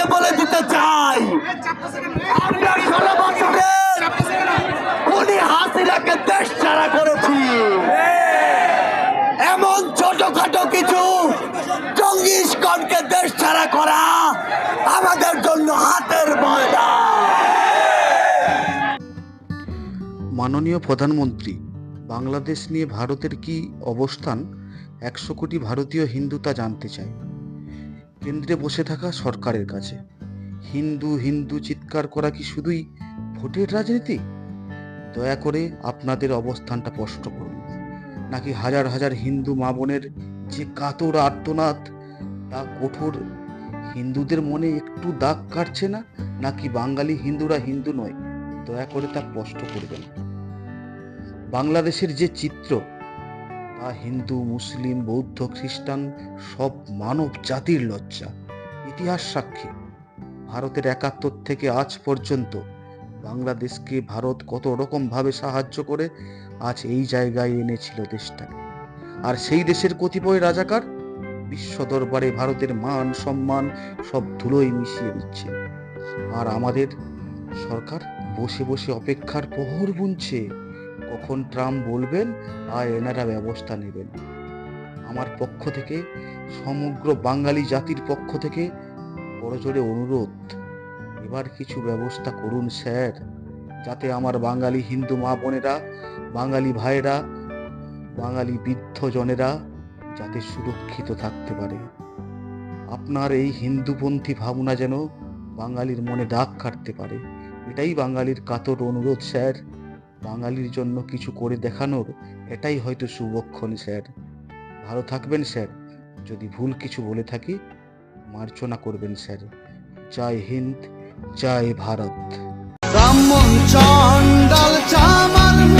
আপনাদেরকে বলে দিতে চাই? আমরা ষোলো বছরের উনি হাসিনাকে দেশ ছাড়া করেছি। এমন ছোটখাটো কিছু জঙ্গি ইস্কনকে দেশ ছাড়া করা আমাদের জন্য হাতের ময়দা মাননীয় প্রধানমন্ত্রী, বাংলাদেশ নিয়ে ভারতের কি অবস্থান? একশো কোটি ভারতীয় হিন্দু তা জানতে চায়। কেন্দ্রে বসে থাকা সরকারের কাছে। হিন্দু হিন্দু চিৎকার করা কি শুধুই ভোটের রাজনীতি? দয়া করে আপনাদের অবস্থানটা স্পষ্ট করুন। নাকি হাজার হাজার হিন্দু মা বোনের যে কাতর আর্তনাদ, তা কঠোর হিন্দুদের মনে একটু দাগ কাটছে না? নাকি বাঙালি হিন্দুরা হিন্দু নয়? দয়া করে তা স্পষ্ট করবেন বাংলাদেশের যে চিত্র তা হিন্দু, মুসলিম, বৌদ্ধ, খ্রিস্টান, সব মানব জাতির লজ্জা। ইতিহাস সাক্ষী। ভারতের একাত্তর থেকে আজ পর্যন্ত বাংলাদেশকে ভারত কত রকমভাবে সাহায্য করে, আজ এই জায়গায় এনেছিল দেশটাকে। আর সেই দেশের কতিপয় রাজাকার বিশ্ব দরবারে ভারতের মান, সম্মান সব ধুলোয় মিশিয়ে দিচ্ছে। আর আমাদের সরকার বসে বসে অপেক্ষার প্রহর বুনছে। কখন ট্রাম্প বলবেন আর এনারা ব্যবস্থা নেবেন। আমার পক্ষ থেকে, সমগ্র বাঙালি জাতির পক্ষ থেকে বড় জোরে অনুরোধ। এবার কিছু ব্যবস্থা করুন, স্যার, যাতে আমার বাঙালি হিন্দু মা বোনেরা, বাঙালি ভাইয়েরা, বাঙালি বৃদ্ধজনেরা যাতে সুরক্ষিত থাকতে পারে। আপনার এই হিন্দুপন্থী ভাবনা যেন বাঙালির মনে দাগ কাটতে পারে। এটাই বাঙালির কাতর অনুরোধ, স্যার। বাঙালির জন্য কিছু করে দেখানোর, এটাই হয়তো সুবক্ষণ, স্যার। ভালো থাকবেন, স্যার। যদি ভুল কিছু বলে থাকি, মার্চনা করবেন, স্যার। জয় হিন্দ, জয় ভারত। ব্রাহ্মণ চামার